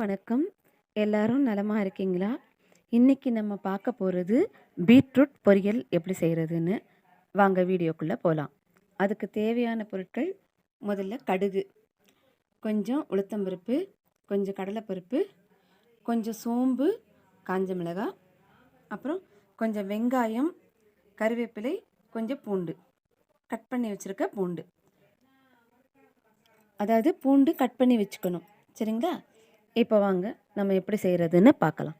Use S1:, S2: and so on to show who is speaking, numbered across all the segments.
S1: வணக்கம். எல்லாரும் நலமாக இருக்கீங்களா? இன்னைக்கு நம்ம பார்க்க போகிறது பீட்ரூட் பொரியல் எப்படி செய்கிறதுன்னு வாங்க வீடியோக்குள்ளே போகலாம் அதுக்கு தேவையான பொருட்கள் முதல்ல கடுகு கொஞ்சம் உளுத்தம்பருப்பு கொஞ்சம் கடலைப்பருப்பு கொஞ்சம் சோம்பு காஞ்ச மிளகாய் அப்புறம் கொஞ்சம் வெங்காயம் கருவேப்பிலை கொஞ்சம் பூண்டு. கட் பண்ணி வச்சுருக்க பூண்டு. அதாவது பூண்டு கட் பண்ணி வச்சுக்கணும். சரிங்களா? இப்போ வாங்க நம்ம எப்படி செய்கிறதுன்னு பார்க்கலாம்.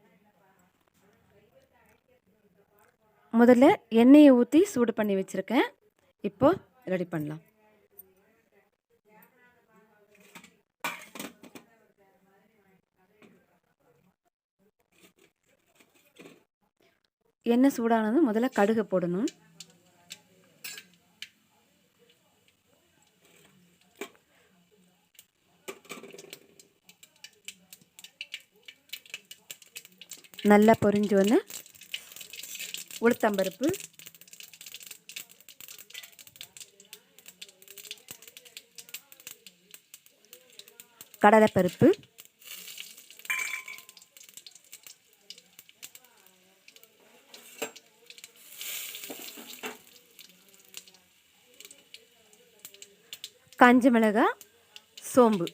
S1: முதல்ல எண்ணெயை ஊற்றி சூடு பண்ணி வச்சுருக்கேன். இப்போ ரெடி பண்ணலாம். எண்ணெய் சூடானதும் முதல்ல கடுகு போடணும். நல்லா பொரிஞ்சு வந்து உளுத்தம்பருப்பு. கடலைப்பருப்பு. காஞ்ச மிளகாய் சோம்பு.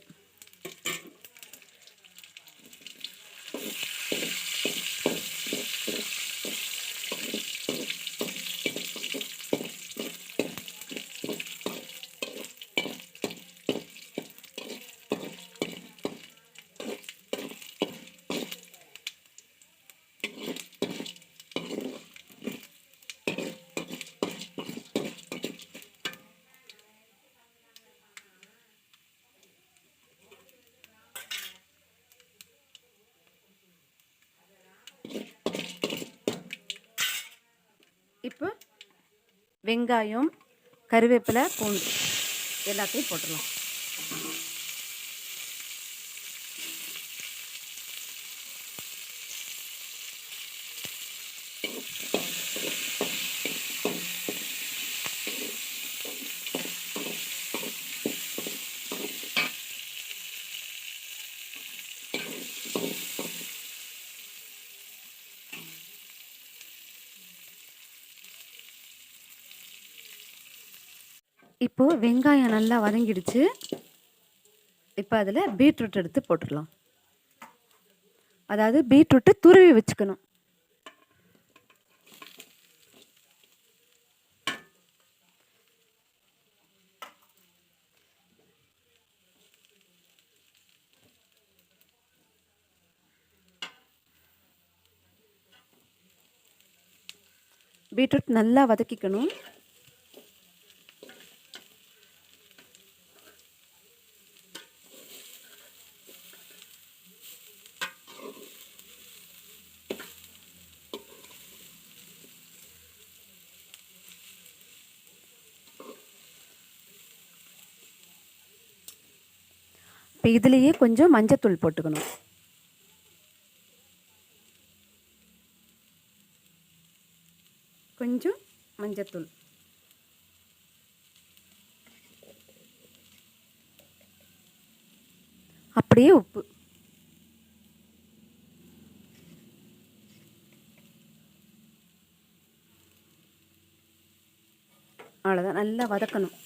S1: வெங்காயம் கருவேப்பிலை பூண்டு. எல்லாத்தையும் போட்டுடலாம். இப்போது வெங்காயம் நல்லா வதங்கிடுச்சு. இப்போ அதில் பீட்ரூட் எடுத்து போட்டுடலாம். அதாவது பீட்ரூட்டு துருவி வச்சுக்கணும். பீட்ரூட் நல்லா வதக்கிக்கணும். இப்போ இதுலேயே கொஞ்சம் மஞ்சத்தூள் போட்டுக்கணும். கொஞ்சம் மஞ்சத்தூள். அப்படியே உப்பு. அவ்வளோதான் நல்லா வதக்கணும்.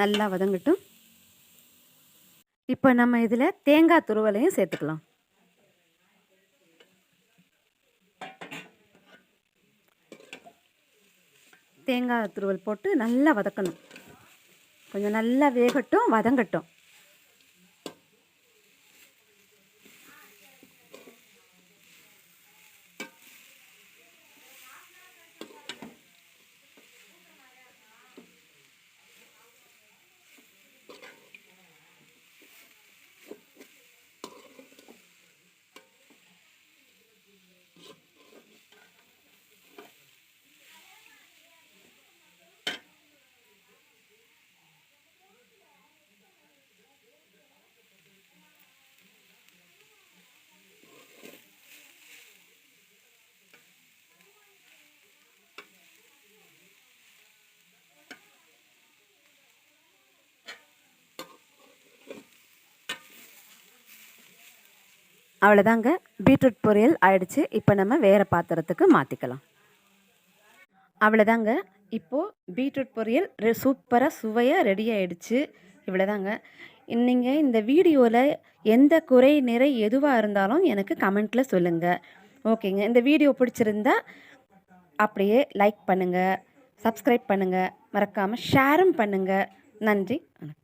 S1: நல்லா வதங்கட்டும். இப்போ நம்ம இதில் தேங்காய் துருவலையும் சேர்த்துக்கலாம். தேங்காய் துருவல் போட்டு நல்லா வதக்கணும். கொஞ்சம் நல்லா வேகட்டும் வதங்கட்டும். அவ்வளோதாங்க பீட்ரூட் பொரியல் ஆயிடுச்சு. இப்போ நம்ம வேறு பாத்திரத்துக்கு மாற்றிக்கலாம் அவ்வளோதாங்க இப்போது பீட்ரூட் பொரியல் ரெ சூப்பராக சுவையாக ரெடி ஆகிடுச்சு இவ்வளோதாங்க நீங்கள் இந்த வீடியோவில் எந்த குறை நிறை எதுவாக இருந்தாலும் எனக்கு கமெண்ட்டில் சொல்லுங்கள் ஓகேங்க. இந்த வீடியோ பிடிச்சிருந்தா அப்படியே லைக் பண்ணுங்கள் சப்ஸ்கிரைப் பண்ணுங்கள் மறக்காமல் ஷேரும் பண்ணுங்கள் நன்றி. வணக்கம்.